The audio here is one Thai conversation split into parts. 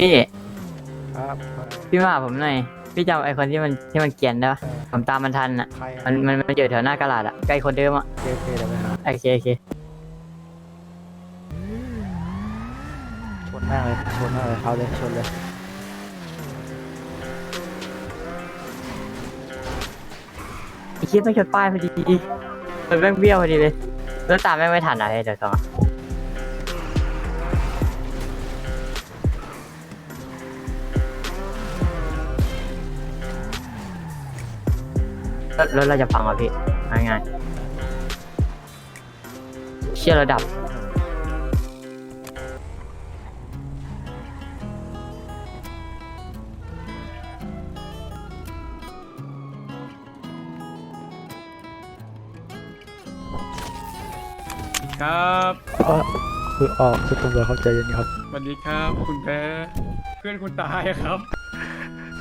พี่มาหาผมหน่อยพี่จำไอคนที่มันที่มันเกรียนได้ปะผมตามมันทันอะ ใครอะมันมันมันอยู่แถวหน้ากระดาษอะใกล้คนเดิมอะเจฟเจเดี๋ยวไปหาโอเคโอเคชนแม่งเลยชนแม่งเลยเอาเลยชนเลยไอคิดไม่ชนป้ายพอดีมันแม่งเบี้ยวพอดีเลยแล้วตามแม่งไม่ทันอะไรเดี๋ยวก่อน รถรถเราจะพังอะพี่ง่ายๆเชื่อระดับ ครับเออคือออกคือตำรวจเขาใจเย็นครับ สวัสดีครับ คุณแพ้เพื่อนคุณตายครับ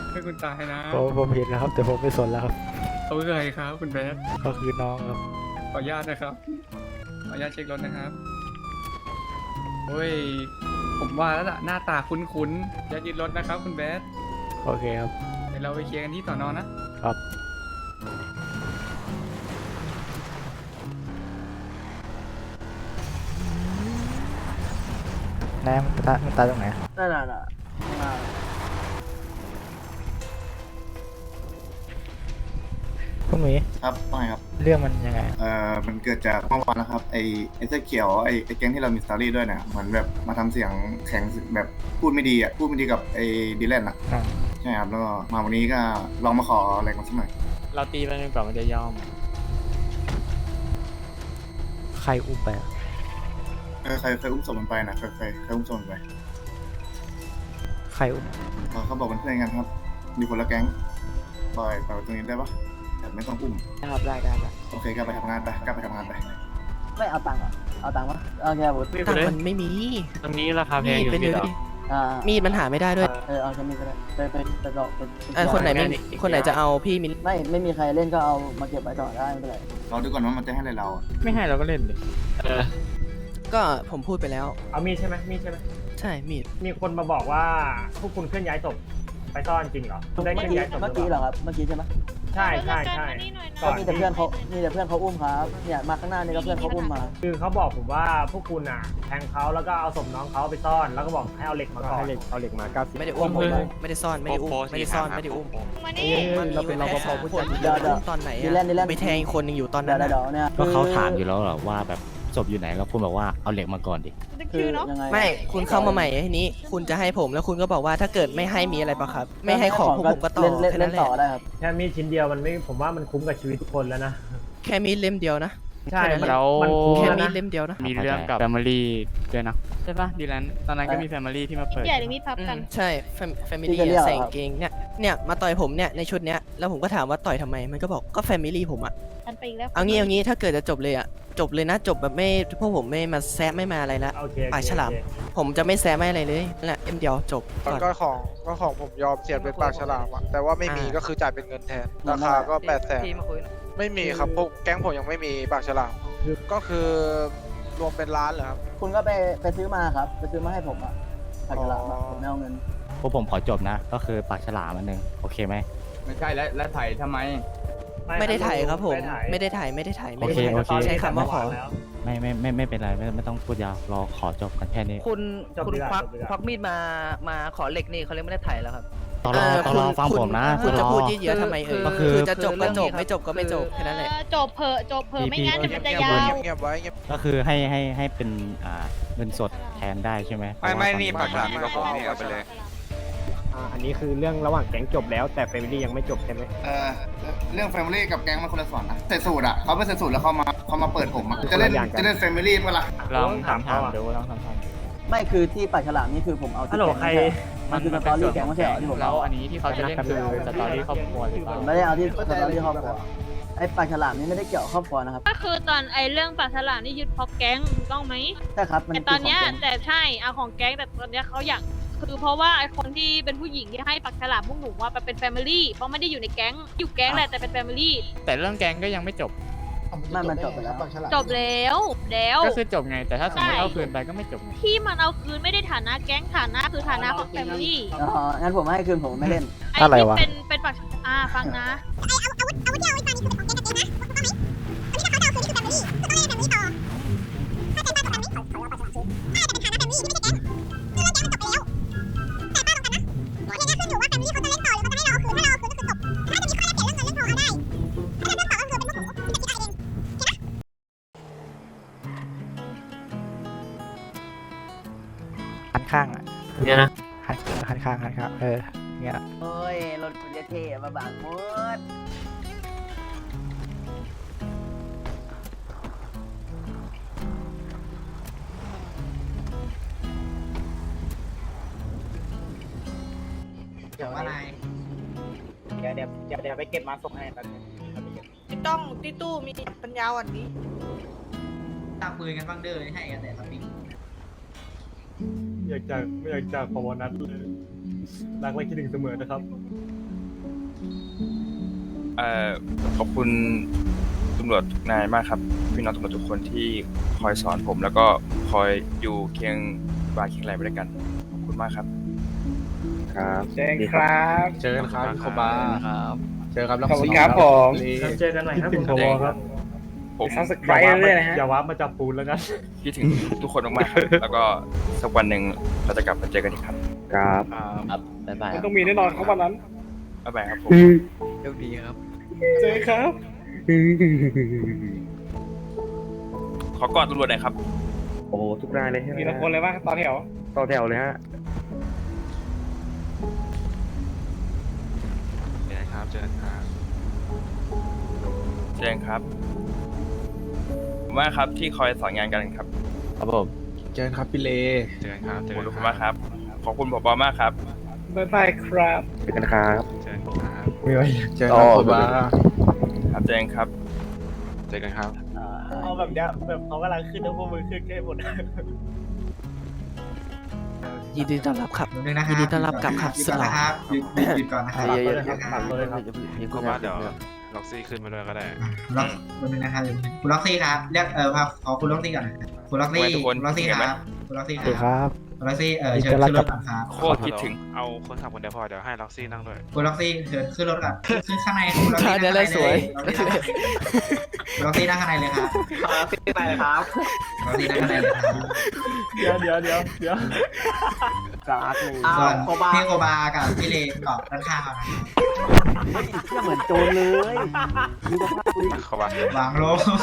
เพื่อนคุณตายนะ ผมผมเห็นแล้วครับ แต่ผมไม่สนแล้วครับ เขาคือใครครับคุณแพ้ก็คือน้องครับขออนุญาตนะครับ ขออนุญาตเช็ครถนะครับโอ้ย ผมว่าแล้วล่ะหน้าตาคุ้นๆอย่ายึดรถนะครับคุณแบสโอเคครับ เดี๋ยวเราไปเคลียร์กันที่สอนอนะ ครับแนมนตายมันตายตรงไหน นั่นน่ะ พวกหมีครับว่าไงครับ เรื่องมันยังไง เอ่อ มันเกิดจากเมื่อวานนะครับ ไอไอเสื้อเขียว ไอไอแก๊งที่เรามีสตอรี่ด้วยเนี่ยเหมือนแบบมาทำเสียงแข็งแบบพูดไม่ดีอะ พูดไม่ดีกับไอดีแลนอะ อ่า ใช่ครับ แล้วก็มาวันนี้ก็ลองมาขออะไรกันสักหน่อยเราตีมันจนกว่ามันจะยอม ใครอุ้มไปอะเออใครใครอุ้มศพมันไปนะใครใครใครอุ้มศพมันไปใครอุ้มเขาเขาบอกเป็นเพื่อนกันครับ มีคนละแก๊งปล่อยปล่อยไว้ตรงนี้ได้ปะ แบบไม่ต้องอุ้มครับได้ได้ได้โอเคก็ไปทำงานไปก็ไปทำงานไป ไม่เอาตังค์เหรอเอาตังค์ปะโอเคบุตรตังค์มันไม่มี ตรงนี้ราคาแพมีงดอยู่เป็นพี่เดี๋ยวดอกดิอ่ามีดมันหาไม่ได้ด้วยเออเอาแค่นี้ก็ได้ไปไปไปดอกไปไปเออคนไหนไม่มีคนไหนจะเอาพี่มินไม่ไม่มีใครเล่นก็เอามาเก็บไว้ก่อนได้ไม่เป็นไรเราดูก่อนว่ามันจะให้อะไรเราอะไม่ให้เราก็เล่นเลยเออก็ผมพูดไปแล้ว เอามีดใช่ไหมมีดใช่ไหมใช่มีดมีคนมาบอกว่าพวกคุณเคลื่อนย้ายศพไปซ่อนจริงเหรอคุณได้เคลื่อนย้ายศพหเมื่รืออกี้เปเหรล่าอครับเมื่อกี้ใช่ไหม ใช่ใช่ใช่ก็มีแต่เพื่อนเขามีแต่เพื่อนเขาอุ้มครับเนี่ยมาข้างหน้านี่ก็เพื่อนเขาอุ้มมา คือเขาบอกผมว่าพวกคุณอะแทงเขาแล้วก็เอาศพน้องเขาไปซ่อนแล้วก็บอกให้เอาเหล็กมาก่อนเอาเหล็กมาเก้าสิบไม่ได้อุ้มผมไม่ได้ซ่อนไม่ได้อุ้มไม่ได้ซ่อนไม่ได้อุ้มมานี่เราเป็นรปภพูดกันอุ้มตอนไหนดีแลนด์ดีแลนอะด์ไปแทงอีกคนหนึงอยู่ตอนเดี๋ยนั้วนเดี๋ยวอะเดี๋ยวเนี่ยก็เขาถามอยู่แล้วเหรอว่าแบบศพอยู่ไหนก็พูดบอกว่าเอาเหล็กมาก่อนดินึก คืชื่ออเนาะยังไงไม่คุณเข้ามาใหม่ทีนี้ คุณจะให้ผมแล้วคุณก็บอกว่าถ้าเกิดไม่ให้มีอะไรปะครับ ไม่ให้ของพวกผมก็ต่อเล่นเล่นแค่เล่นั้นนแหต่อละได้ครับแค่มีดชิ้นเดียวมันไม่ผมว่ามันคุ้มกับชีวิตทุกคนแล้วนะ แค่มีดเล่มเดียวนะใช่แค่นั้นแหละแล้วมันคุ้มแค่แล้วมีนะดเล่มเดียวนะมีเรื่องกับแฟมิลี่ด้วยนะใช่ปะดีแลนตอนนั้นก็มีแฟมิลี่ที่มาเปิด ใหญ่หรือมีดพับอืกันมใช่แฟมิที่ลี่จะเรียกใส่เหรอครักาบงเกงเนี่ยเนี่ยมาต่อยผมเนี่ยในชุดเนี้ยแล้วผมก็ถามว่าต่อยทำไมมันก็บอกก็แฟมิลี่ผมอะ กันไปอีกแล้วเอางี้เอางี้ถ้าเกิดจะจบเลยอะ จบเลยนะจบแบบไม่พวกผมไม่มาแซะไม่มาอะไรละโอเคปากฉลามผมจะไม่แซะไม่อะไรเลยนั่นแหละเอ็มเดียวจบก่อน ก็ของก็ของผมยอมเสียเป็นปากฉลามอะแต่ว่าไม่มีอ่า ก็คือจ่ายเป็นเงินแทนราคาก็แปดแสนไม่มีครับพวกแก๊งผมยังไม่มีปากฉลามก็คือรวมเป็นล้านเหรอครับ คุณก็ไปไปซื้อมาครับ ไปซื้อมาให้ผมอะผักกะหล่ำอะผมไม่เอาเงิน พวกผมขอจบนะ ก็คือปากฉลามอันหนึง โอเคไหมไม่ใช่แล้วแล้วถ่ายทำไม ไม่ได้ถ่ายครับผม ไม่ไม่ได้ได้ถ่ายไม่ได้ถ่ายโอไม่ได้เคถ่ายโอเค ใช้คำว่าขอแล้วไม่ไม่ไม่ไม่เป็นไรไม่ไม่ต้องพูดยาวรอขอจบกันแค่นี้คุณจบคุณดีกว่าควักจบดีกว่า ควักมีดมามาขอเหล็กนี่เขาเรียกไม่ได้ถ่ายแล้วครับ ตอรอเตอรอคุณฟังคุณผมนะคุณตจะอรพูดอยืดเยื้อทำไมเอ่ยก็คือคือจะจบคือเรื่ก็องจนี้บครับไม่จบก็ไม่จบคือแค่นั้นแหละ เออจบเพอะจบเพอะพี่ไม่งั้นพี่เดี๋ยวมันจะเงียบยาไว้วเงียบไว้เงียบก็คือให้ให้ให้เป็นอ่าเงินสดแทนได้ใช่ไหมไม่ไม่นี่เพระว่ปากฉลามนี่ก็ผมนี่เอาไปเลย อ่าอันนี้คือเรื่องระหว่างแก๊งจบแล้วแต่เฟมิลี่ยังไม่จบใช่ไหมเออเรื่องแฟมิลี่กับแก๊งมันคนละส่วนนะใส่สูตรอะเขาไม่ใส่สูตรแล้วเขามาเขามาเปิดผมอะจะเล่นจะเล่นแฟมิลี่เมื่อไหร่ลองถามเขาถามอะดูลองถามถามไม่คือที่ปากฉลามนี่คือผมเอาที่ฮัลโหลแก๊งใครไม่ใช่มันคือสตอรี่แก๊งไม่ใช่เหรอที่ผมแล้วเอาอันนี้ที่เขาจะเล่นคือสตอรี่ครอบครัวหรือเปล่าผมไม่ได้เอาที่สตอรี่ครอบครัวไอ้ปากฉลามนี่ไม่ได้เกี่ยวกับครอบครัวนะครับก็คือตอนไอ้เรื่องปลาฉลามนี่ยึดเพราะแก๊งถูกต้องไหม ใช่ครับ มันแต่ตอนเนี้ยคืขงแก๊งแต่ใช่เอาของแก๊งแต่ตอนเนี้ยเขาอยาก คือเพราะว่าไอ้คนที่เป็นผู้หญิงที่ให้ปลาฉลามพวกหนูว่าไปเป็นแฟมิลี่เพราะไม่ได้อยู่ในแก๊งอยู่แก๊งแหละแต่เป็นแฟมิลี่แต่เรื่องแกงก็ยังไม่จบนั่นมันจบไปแล้วจบแล้วแล้ว ก็คือจบไง แต่ถ้าสมมติใช่เอาคืนไปก็ไม่จบไงที่มันเอาคืนไม่ได้ฐานะแก๊งฐานะคือฐานะของแฟมิลี่อ๋องั้นผมให้คืนผมไม่เล่นไอ้อะไรที่วะ เป็นเป็นปักอ่าฟังนะ หันข้างอะเนี่ยนะหันหันข้างหันข้างเออเงี้ยโอ้ยรถคุณจะเท่มาบางมดเดี๋ยวอะไรเดี๋ยวเดี๋ยวเดี๋ยวเดี๋ยวไปเก็บมาส่งให้แป๊บนึงไม่ต้องที่ตู้มีปัญญาวันนี้ตามปืนกันบ้างเด้อให้กันแต่ละปี อยากจากไม่อยากจากพอนัทเลยรักและคิดถึงเสมอนะครับ เอ่อขอบคุณตำรวจทุกนายมากครับ พี่น้องตำรวจทุกคนที่คอยสอนผม แล้วก็คอยอยู่เคียงบ่าเคียงไหลไปด้วยกัน ขอบคุณมากครับ ครับเจอครับ เจอกันครับโคบาครับ เจอครับขอบคุณครับผม เจอกันหน่อยครับผมพอครับ ผมซับสไครต์เรื่อยๆนะฮะ อย่าวับมาจับปูนแล้วกัน คิดถึงทุกคนมากๆครับ แล้วก็สักวันหนึ่งเราจะกลับมาเจอกันอีกครับครับครับบ๊ายบายมันต้องมีแน่นอนครับวันนั้น บ๊ายบายครับผม โชคดีครับ เจอครับ ขอกอดตำรวจหน่อยครับ โอ้โหทุกรายเลยใช่ไหมมีละคนเลยว่าตอนแถว ต่อแถวเลยฮะ เจอกันครับ เจอกันครับ เจนครับ ขอบคุณมากครับที่คอยสอนงานกันครับครับผมเจอกันครับพี่เลเจอกันครับขอบคุณทุกคนมากครับ ขอบคุณผบมากครับบ๊ายบายครับเจอกันครับเจอกันครับไม่ไหวเจอกันครับโคบาครับเจนครับเจอกันครับเอาแบบเนี้ยแบบเขากำลังขึ้นแล้วพวกมือขึ้นแค่หมดยินดีต้อนรับครับยินดีต้อนรับกลับครับสลาหยุดหยุดก่อนนะครับเยอะๆครับหมักเลยครับโคบาเดี๋ยว ล็อกซี่ขึ้นมาด้วยก็ได้ ล็อกคนนึงนะครับคุณล็อกซี่ครับ เรียกเออขอคุณล็อกซี่ก่อนคุณล็อกซี่ทำไมทุกคนคุณล็อกซี่เห็นไหม ครับคุณล็อกซี่สวัสดีครับ คุณล็อกซี่เออยินเชิดีญต้อนรับขึ้นรถก่อนครับโคตรคิดถึง เอาคนขับคนเดียวพอเดี๋ยวให้ล็อกซี่นั่งด้วย คุณล็อกซี่เชิญขึ้นรถก่อนขึ้นข้างในคุณล็อกซี่ท่าเนี้ยแหละสวยคุณล็อกซี่นั่งข้างในเลยครับคุณล็อกซี่ไปครับคุณล็อกซี่นั่งข้างในเลยครับ เดี๋ยวเดี๋ยวเดี๋ยวเดี๋ยว การ์ดหนึ่งส่วนพี่โกบากับพี่เลเกาะด้านข้างเอานะครับเหมือนโจรเลยเขาว่าวางลงมา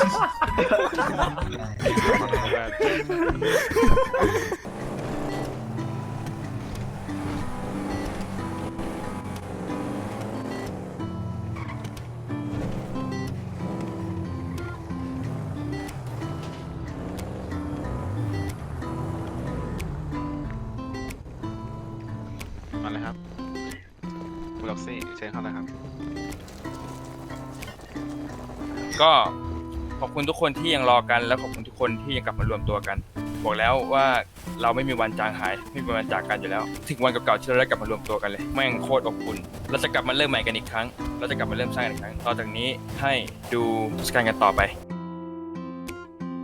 ก็ขอบคุณทุกคนที่ยังรอกัน และขอบคุณทุกคนที่ยังกลับมารวมตัวกัน บอกแล้วว่าเราไม่มีวันจางหาย ไม่มีวันจากกันอยู่แล้ว ถึงวันเก่าๆที่เราได้กลับมารวมตัวกันเลยแม่งโคตรอบอุ่นเราจะกลับมาเริ่มใหม่กันอีกครั้ง เราจะกลับมาเริ่มสร้างกันอีกครั้ง ต่อจากนี้ให้ดูสกันกันต่อไป